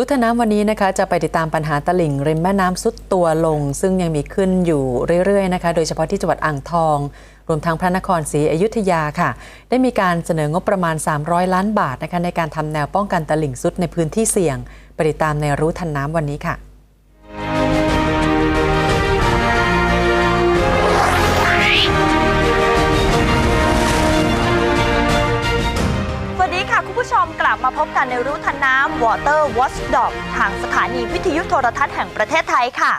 รู้ทน้ำวันนี้นะคะจะไปติดตามปัญหาตลิ่งริมแม่น้ำซุดตัวลง ซึ่งยังมีขึ้นอยู่เรื่อยๆนะคะ โดยเฉพาะที่จังหวัดอ่างทอง รวมทั้งพระนครศรีอยุธยาค่ะ ได้มีการเสนองบประมาณ 300 ล้านบาทนะคะในการทำแนวป้องกันตลิ่งซุดในพื้นที่เสี่ยง ไปติดตามในรู้ทันน้ำวันนี้ค่ะ Water Watchdog ทางสถานีวิทยุโทรทัศน์แห่งประเทศไทยค่ะ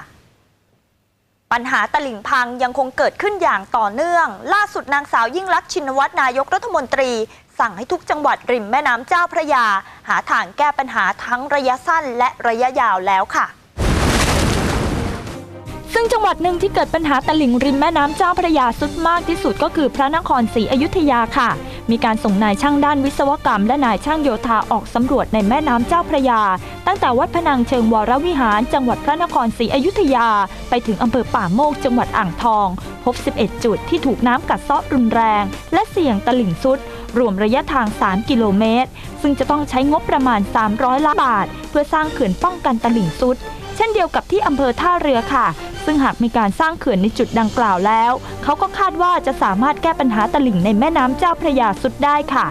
ปัญหาตลิ่งพังยังคงเกิดขึ้นอย่างต่อเนื่อง ล่าสุดนางสาวยิ่งลักษณ์ชินวัตรนายกรัฐมนตรี สั่งให้ทุกจังหวัดริมแม่น้ำเจ้าพระยา หาทางแก้ปัญหาทั้งระยะสั้นและระยะยาวแล้วค่ะซึ่งจังหวัดหนึ่งที่เกิดปัญหาตลิ่งริมแม่น้ำเจ้าพระยาสุดมากที่สุดก็คือพระนครศรีอยุธยาค่ะ มีการส่งนายช่างด้านวิศวกรรม และนายช่างโยธาออกสำรวจในแม่น้ำเจ้าพระยา ตั้งแต่วัดพนังเชิงวรวิหาร จังหวัดพระนครศรีอยุธยา ไปถึงอำเภอป่าโมกจังหวัดอ่างทอง พบ 11 จุดที่ถูกน้ำกัดเซาะรุนแรง และเสี่ยงตลิ่งซุดรวมระยะทาง 3 กิโลเมตร ซึ่งจะต้องใช้งบประมาณ 300 ล้านบาท เพื่อสร้างเขื่อนป้องกันตลิ่งซุด เช่นเดียวกับที่อำเภอท่าเรือค่ะ ซึ่งหากมีการสร้างเขื่อนในจุดดังกล่าวแล้ว เขาก็คาดว่าจะสามารถแก้ปัญหาตลิ่งในแม่น้ำเจ้าพระยาสุดได้ค่ะ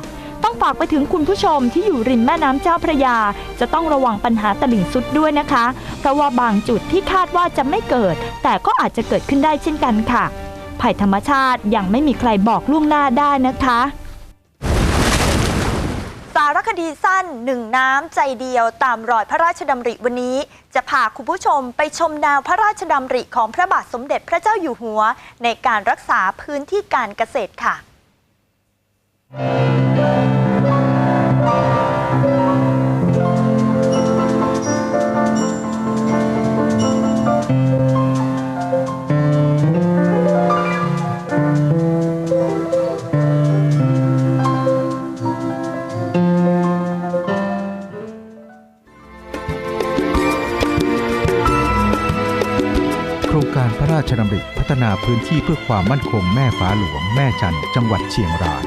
ต้องฝากไปถึงคุณผู้ชมที่อยู่ริมแม่น้ำเจ้าพระยา จะต้องระวังปัญหาตลิ่งสุดด้วยนะคะ เพราะว่าบางจุดที่คาดว่าจะไม่เกิด แต่ก็อาจจะเกิดขึ้นได้เช่นกันค่ะภัยธรรมชาติยังไม่มีใครบอกล่วงหน้าได้นะคะ สารคดีสั้นหนึ่งน้ำใจเดียวตามรอยพระราชดำริวันนี้ จะพาคุณผู้ชมไปชมแนวพระราชดำริของพระบาทสมเด็จพระเจ้าอยู่หัว ในการรักษาพื้นที่การเกษตรค่ะ รงการพระราชดำริพัฒนาพื้นที่เพื่อความมั่นคงแม่ฟ้าหลวงแม่จันทร์จังหวัดเชียงราย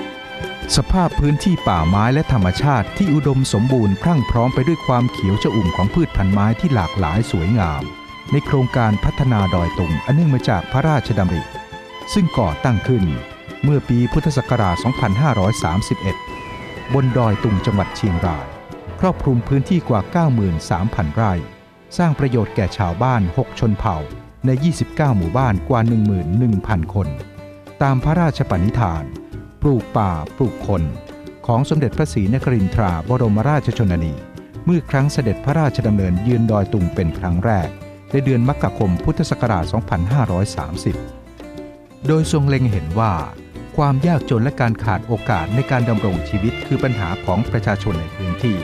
สภาพพื้นที่ป่าไม้และธรรมชาติที่อุดมสมบูรณ์พรั่งพร้อมไปด้วยความเขียวชอุ่มของพืชพันธุ์ไม้ที่หลากหลายสวยงาม ในโครงการพัฒนาดอยตุงอันเนื่องมาจากพระราชดำริ ซึ่งก่อตั้งขึ้น เมื่อปีพุทธศักราช 2531 บนดอยตุงจังหวัดเชียงราย ครอบคลุมพื้นที่กว่า 93,000 ไร่ สร้างประโยชน์แก่ชาวบ้าน 6 ชนเผ่า ใน 29 หมู่บ้านกว่า 11,000 คน ตามพระราชปณิธาน ปลูกป่าปลูกคน ของสมเด็จพระศรีนครินทราบรมราชชนนี เมื่อครั้งเสด็จพระราชดำเนินยืนดอยตุงเป็นครั้งแรก ในเดือนมกราคมพุทธศักราช 2530 โดยทรงเล็งเห็นว่าความยากจนและการขาดโอกาสในการดำรงชีวิตคือปัญหาของประชาชนในพื้นที่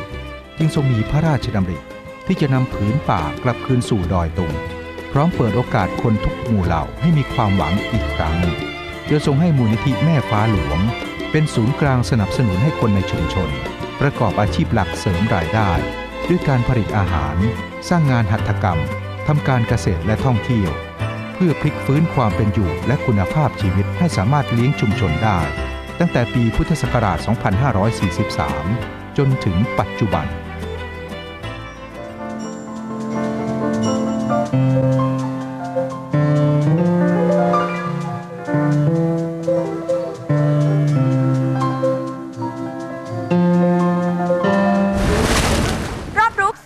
จึงทรงมีพระราชดำริที่จะนำผืนป่ากลับคืนสู่ดอยตุง พร้อมเปิดโอกาสคนทุกหมู่เหล่าให้มีความหวังอีกครั้งโดยทรงให้มูลนิธิแม่ฟ้าหลวง เป็นศูนย์กลางสนับสนุนให้คนในชุมชน ประกอบอาชีพหลักเสริมรายได้ ด้วยการผลิตอาหาร สร้างงานหัตถกรรมทำการเกษตรและท่องเที่ยว เพื่อพลิกฟื้นความเป็นอยู่และคุณภาพชีวิตให้สามารถเลี้ยงชุมชนได้ ตั้งแต่ปีพุทธศักราช 2543 จนถึงปัจจุบัน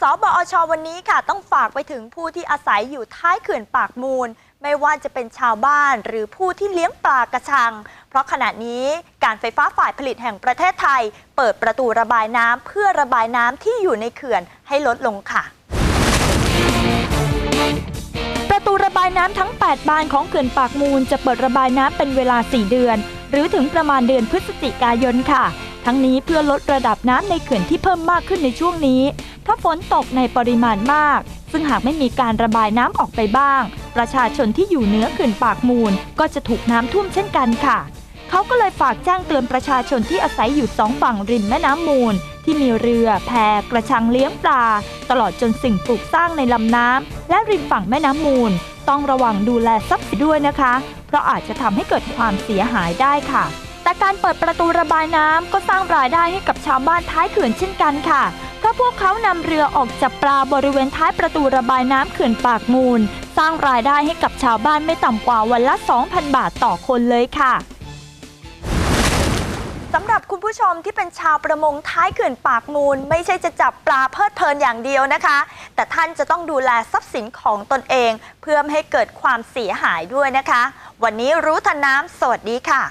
สบอชวันนี้ค่ะ ต้องฝากไปถึงผู้ที่อาศัยอยู่ท้ายเขื่อนปากมูล ไม่ว่าจะเป็นชาวบ้านหรือผู้ที่เลี้ยงปลากระชัง เพราะขณะนี้การไฟฟ้าฝ่ายผลิตแห่งประเทศไทย เปิดประตูระบายน้ำเพื่อระบายน้ำที่อยู่ในเขื่อนให้ลดลงค่ะประตูระบายน้ำทั้ง 8 บานของเขื่อนปากมูลจะเปิดระบายน้ำเป็นเวลา 4 เดือน หรือถึงประมาณเดือนพฤศจิกายนค่ะ ทั้งนี้เพื่อลดระดับน้ำในเขื่อนที่เพิ่มมากขึ้นในช่วงนี้ เพราะฝนตกในปริมาณมาก ซึ่งหากไม่มีการระบายน้ำออกไปบ้าง ประชาชนที่อยู่เหนือเขื่อนปากมูล ก็จะถูกน้ำท่วมเช่นกันค่ะ เขาก็เลยฝากแจ้งเตือนประชาชนที่อาศัยอยู่สองฝั่งริมแม่น้ำมูล ที่มีเรือ แพกระชังเลี้ยงปลา ตลอดจนสิ่งปลูกสร้างในลำน้ำและริมฝั่งแม่น้ำมูล ต้องระวังดูแลทรัพย์สินด้วยนะคะ เพราะอาจจะทำให้เกิดความเสียหายได้ค่ะแต่การเปิดประตูระบายน้ำก็สร้างรายได้ให้กับชาวบ้านท้ายเขื่อนเช่นกันค่ะ พเพราพวกเขานำเรือออกจับปลาบริเวณท้ายประตูระบายน้ำเขื่อนปากมูล สร้างรายได้ให้กับชาวบ้านไม่ต่ำกว่าวันละ 2,000 บาทต่อคนเลยค่ะสำหรับคุณผู้ชมที่เป็นชาวประมงท้ายเขื่อนปากมูล ไม่ใช่จะจับปลาเพลิดเพลินอย่างเดียวนะคะ แต่ท่านจะต้องดูแลทรัพย์สินของตนเอง เพื่อไม่ให้เกิดความเสียหายด้วยนะคะ วันนี้รู้ทันน้ำสวัสดีค่ะ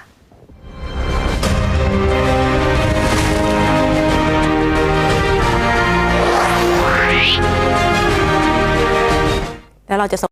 แล้วเราจะ